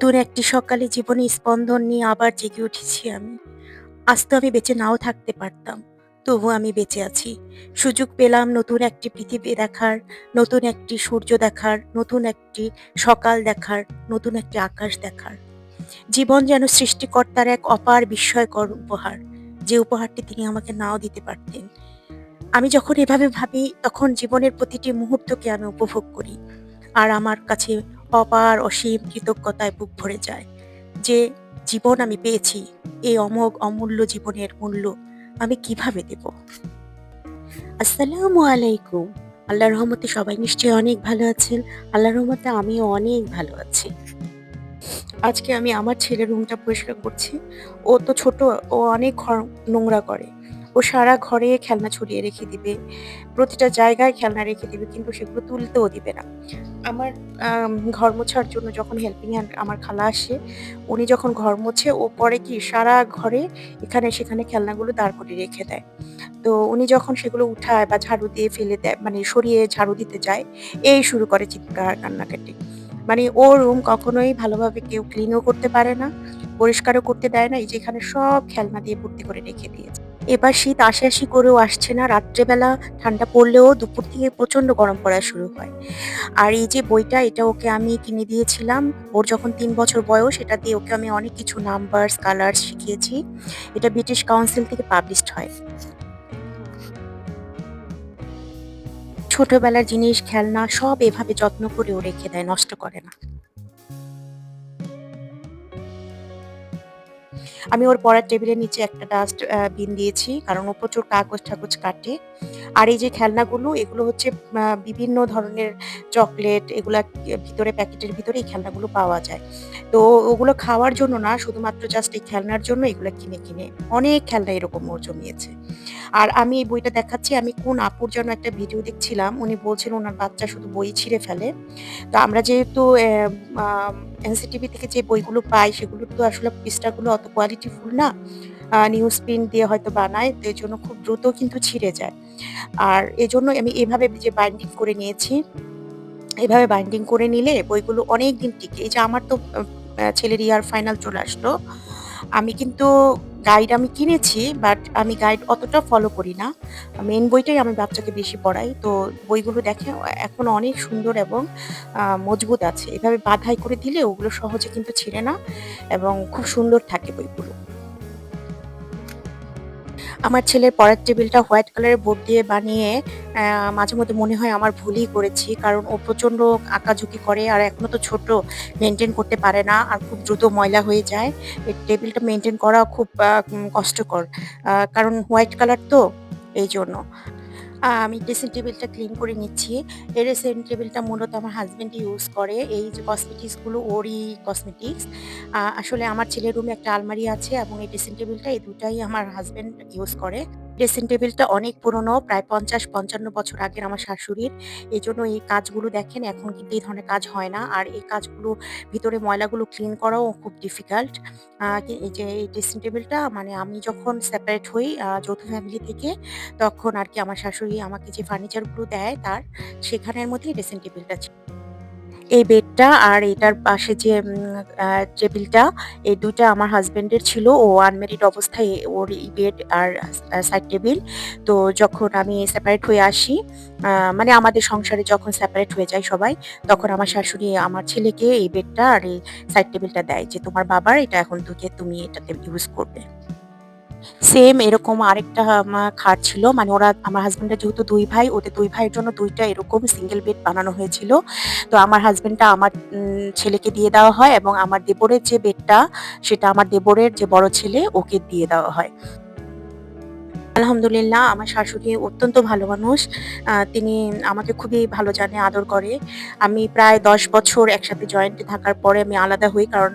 নতুন একটি সকালে জীবনে স্পন্দন নিয়ে আবার জেগে উঠেছি আমি। আজ তো আমি বেঁচে নাও থাকতে পারতাম। তবুও আমি বেঁচে আছি। সুযোগ পেলাম নতুন একটি পৃথিবী দেখার, নতুন একটি সূর্য দেখার, নতুন একটি সকাল দেখার, নতুন একটি আকাশ দেখার। জীবন যেন সৃষ্টিকর্তার এক অপার বিস্ময়কর উপহার। যে উপহারটি তিনি আমাকে নাও দিতে পারতেন। আমি যখন এভাবে ভাবি তখন জীবনের প্রতিটি মুহূর্তকে আমি উপভোগ করি। আর আমার কাছে অপার অসীম কৃতজ্ঞতায় বুক ভরে যায়। যে জীবন আমি পেয়েছি, এই অমোঘ অমূল্য জীবনের মূল্য আমি কীভাবে দেব? আসসালামু আলাইকুম। আল্লাহর রহমতে সবাই নিশ্চয়ই অনেক ভালো আছেন। আল্লাহর রহমতে আমিও অনেক ভালো আছি। আজকে আমি আমার ছেলের রুমটা পরিষ্কার করছি। ও তো ছোট, ও অনেক ঘর নোংরা করে। ও সারা ঘরে খেলনা ছড়িয়ে রেখে দিবে। প্রতিটা জায়গায় খেলনা রেখে দিবে কিন্তু সেগুলো তুলতেও দিবে না। আমার ঘর মোছার জন্য যখন হেল্পিং হ্যান্ড আমার খালা আসে, উনি যখন ঘর মোছে ও পরে কি সারা ঘরে এখানে সেখানে খেলনাগুলো দাঁড় করে রেখে দেয়। তো উনি যখন সেগুলো উঠায় বা ঝাড়ু দিয়ে ফেলে দেয় মানে সরিয়ে ঝাড়ু দিতে যায়, এই শুরু করে চিৎকার কান্নাকাটি। মানে ও রুম কখনোই ভালোভাবে কেউ ক্লিনও করতে পারে না, পরিষ্কারও করতে দেয় না। এই যেখানে সব খেলনা দিয়ে ভর্তি করে রেখে দিয়েছে। এবার শীত আসি করেও আসছে না। রাত্রেবেলা ঠান্ডা পড়লেও দুপুর থেকে প্রচণ্ড গরম পড়া শুরু হয়। আর এই যে বইটা এটা ওকে আমি কিনে দিয়েছিলাম। ওর যখন তিন বছর বয়স এটা দিয়ে ওকে আমি অনেক কিছু নাম্বারস, কালার শিখিয়েছি। এটা ব্রিটিশ কাউন্সিল থেকে পাবলিশড হয়। ছোটবেলার জিনিস, খেলনা সব এভাবে যত্ন করে ও রেখে দেয়, নষ্ট করে না। আমি ওর পড়ার টেবিলের নিচে একটা ডাস্ট বিন দিয়েছি। কারণ ও প্রচুর কাগজ-টাগজ কাটে। আর এই যে খেলনাগুলো এগুলো হচ্ছে বিভিন্ন ধরনের চকলেট এগুলা ভিতরে প্যাকেটের ভিতরে এই খেলনাগুলো পাওয়া যায়। তো ওগুলো খাওয়ার জন্য না শুধুমাত্র জাস্ট এই খেলনার জন্য এগুলো কিনে, কিনে অনেক খেলনা এরকম ওর জমিয়েছে। আর আমি এই বইটা দেখাচ্ছি আমি কোন আপুর যেন একটা ভিডিও দেখছিলাম। উনি বলছেন ওনার বাচ্চা শুধু বই ছিঁড়ে ফেলে। তো আমরা যেহেতু এনসিটিভি থেকে যে বইগুলো পাই সেগুলোর তো আসলে পৃষ্ঠাগুলো অত কোয়ালিটিফুল না। নিউজ প্রিন্ট দিয়ে হয়তো বানায়। তো এই জন্য খুব দ্রুত কিন্তু ছিঁড়ে যায়। আর এজন্য আমি এভাবে যে বাইন্ডিং করে নিয়েছি। এভাবে বাইন্ডিং করে নিলে বইগুলো অনেক দিন টিকে। এই যে আমার তো ছেলের ইয়ার ফাইনাল চলে আসলো। আমি কিন্তু গাইড আমি কিনেছি বাট আমি গাইড অতটা ফলো করি না। মেন বইটাই আমি বাচ্চাকে বেশি পড়াই। তো বইগুলো দেখে এখন অনেক সুন্দর এবং মজবুত আছে। এভাবে বাধাই করে দিলে ওগুলো সহজে কিন্তু ছিঁড়ে না এবং খুব সুন্দর থাকে বইগুলো। আমার ছেলের পড়ার টেবিলটা হোয়াইট কালারের বোর্ড দিয়ে বানিয়ে মাঝে মধ্যে মনে হয় আমার ভুলই করেছি। কারণ ও প্রচণ্ড আঁকাঝুঁকি করে আর এখনও তো ছোট মেনটেন করতে পারে না। আর খুব দ্রুত ময়লা হয়ে যায়। এই টেবিলটা মেনটেন করা খুব কষ্টকর। কারণ হোয়াইট কালার তো এইজন্য। আ আমি ড্রেসিং টেবিলটা ক্লিন করে নিচ্ছি। এই ড্রেসিং টেবিলটা মূলত আমার হাজব্যান্ড ইউজ করে। এই যে কসমেটিক্সগুলো ওরই কসমেটিক্স। আসলে আমার ছেলের রুমে একটা আলমারি আছে এবং এই ড্রেসিং টেবিলটা এই দুটাই আমার হাজব্যান্ড ইউজ করে। ড্রেসিং টেবিলটা অনেক পুরনো, প্রায় ৫০-৫৫ বছর আগের আমার শাশুড়ির। এই জন্য এই কাজগুলো দেখেন, এখন কিন্তু এই ধরনের কাজ হয় না। আর এই কাজগুলো ভিতরে ময়লাগুলো ক্লিন করাও খুব ডিফিকাল্ট। এই যে এই ড্রেসিং টেবিলটা মানে আমি যখন সেপারেট হই যৌথ ফ্যামিলি থেকে, তখন আর কি আমার শাশুড়ি আমাকে যে ফার্নিচারগুলো দেয় তার, সেখানের মধ্যেই ড্রেসিং টেবিলটা ছি এই বেডটা আর এটার পাশে যে টেবিলটা এই দুটা আমার হাসব্যান্ডের ছিল। ও আনমেরিড অবস্থায় ওর এই বেড আর সাইড টেবিল। তো যখন আমি সেপারেট হয়ে আসি মানে আমাদের সংসারে যখন সেপারেট হয়ে যায় সবাই, তখন আমার শাশুড়ি আমার ছেলেকে এই বেডটা আর এই সাইড টেবিলটা দেয় যে, "তোমার বাবার এটা এখন থেকে তুমি এটাতে ইউজ করবে।" সেম এরকম আরেকটা খাট ছিল। মানে ওরা আমার হাজব্যান্ডের যেহেতু দুই ভাই, ওদের দুই ভাইয়ের জন্য দুইটা এরকম সিঙ্গেল বেড বানানো হয়েছিল। তো আমার হাজব্যান্ডটা আমার ছেলেকে দিয়ে দেওয়া হয় এবং আমার দেবরের যে বেডটা সেটা আমার দেবরের যে বড় ছেলে ওকে দিয়ে দেওয়া হয়। আলহামদুলিল্লাহ আমার শাশুড়ি অত্যন্ত ভালো মানুষ। তিনি আমাকে খুবই ভালো জানে, আদর করে। আমি প্রায় ১০ বছর একসাথে জয়েন্টে থাকার পরে আমি আলাদা হই। কারণ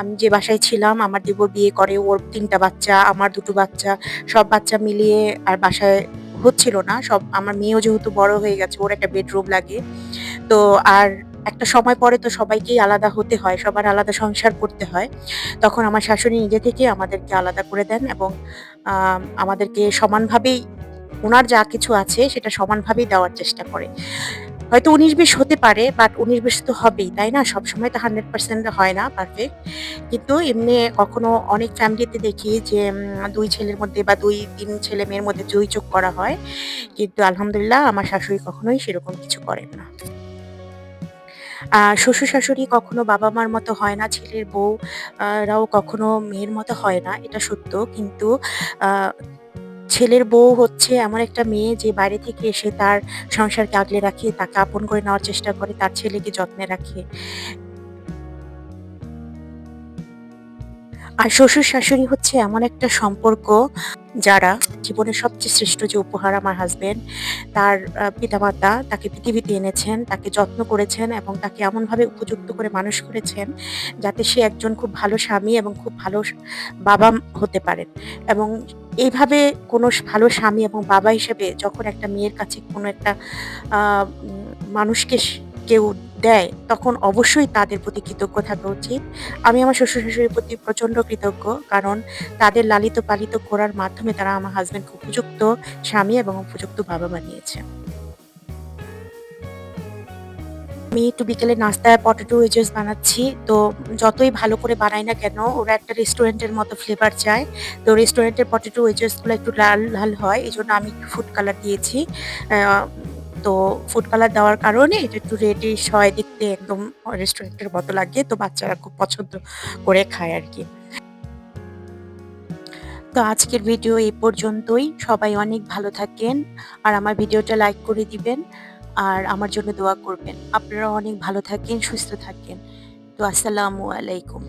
আমি যে বাসায় ছিলাম আমার দেবর বিয়ে করে। ওর ৩ টা বাচ্চা, আমার দুটো বাচ্চা। সব বাচ্চা মিলিয়ে আর বাসায় হচ্ছিল না। সব আমার মেয়েও যেহেতু বড় হয়ে গেছে, ওর একটা বেডরুম লাগে। তো আর একটা সময় পরে তো সবাইকেই আলাদা হতে হয়। সবার আলাদা সংসার করতে হয়। তখন আমার শাশুড়ি নিজে থেকে আমাদেরকে আলাদা করে দেন এবং আমাদেরকে সমানভাবেই ওনার যা কিছু আছে সেটা সমানভাবেই দেওয়ার চেষ্টা করে। হয়তো উনিশ বিশ হতে পারে বাট ১৯-২০ তো হবেই, তাই না? সবসময় তো 100% হয় না পারফেক্ট। কিন্তু এমনি কখনো অনেক ফ্যামিলিতে দেখি যে দুই ছেলের মধ্যে বা ২-৩ ছেলে-মেয়ের মধ্যে যোগ করা হয়। কিন্তু আলহামদুলিল্লাহ আমার শাশুড়ি কখনোই সেরকম কিছু করেন না। আ শ্বশুর-শাশুড়ি কখনো বাবা-মার মতো হয় না, ছেলের বউ রাও কখনো মেয়ের মতো হয় না, এটা সত্য। কিন্তু ছেলের বউ হচ্ছে এমন একটা মেয়ে যে বাইরে থেকে এসে তার সংসারকে আগলে রাখে, তাকে আপন করে নেওয়ার চেষ্টা করে, তার ছেলেকে যত্নে রাখে। আর শ্বশুর-শাশুড়ি হচ্ছে এমন একটা সম্পর্ক যারা জীবনের সবচেয়ে শ্রেষ্ঠ যে উপহার আমার হাসব্যান্ড, তার পিতামাতা তাকে পৃথিবীতে এনেছেন, তাকে যত্ন করেছেন এবং তাকে এমনভাবে উপযুক্ত করে মানুষ করেছেন, যাতে সে একজন খুব ভালো স্বামী এবং খুব ভালো বাবা হতে পারেন। এবং এইভাবে কোনো ভালো স্বামী এবং বাবা হিসেবে যখন একটা মেয়ের কাছে কোনো একটা মানুষকে কেউ দেয়, তখন অবশ্যই তাদের প্রতি কৃতজ্ঞ থাকা উচিত। আমি আমার শ্বশুর-শাশুড়ির প্রতি প্রচণ্ড কৃতজ্ঞ। কারণ তাদের লালিত-পালিত করার মাধ্যমে তারা আমার হাসব্যান্ডকে উপযুক্ত স্বামী এবং উপযুক্ত বাবা বানিয়েছে। আমি একটু বিকেলে নাস্তায় পটেটো ওয়েজেস বানাচ্ছি। তো যতই ভালো করে বানাই না কেন, ওরা একটা রেস্টুরেন্টের মতো ফ্লেভার চায়। তো রেস্টুরেন্টের পটেটো ওয়েজেসগুলো একটু লাল, লাল হয়। এজন্য আমি একটু ফুড কালার দিয়েছি। তো ফুড কালার দেওয়ার কারণে এটা একটু রেডিশ হয় দেখতে একদম রেস্টুরেন্টের মতো লাগে। তো বাচ্চারা খুব পছন্দ করে খায় আর কি তো আজকের ভিডিও এই পর্যন্তই। সবাই অনেক ভালো থাকেন। আর আমার ভিডিওটা লাইক করে দিবেন। আর আমার জন্য দোয়া করবেন। আপনারা অনেক ভালো থাকেন, সুস্থ থাকেন। তো আসসালামু আলাইকুম।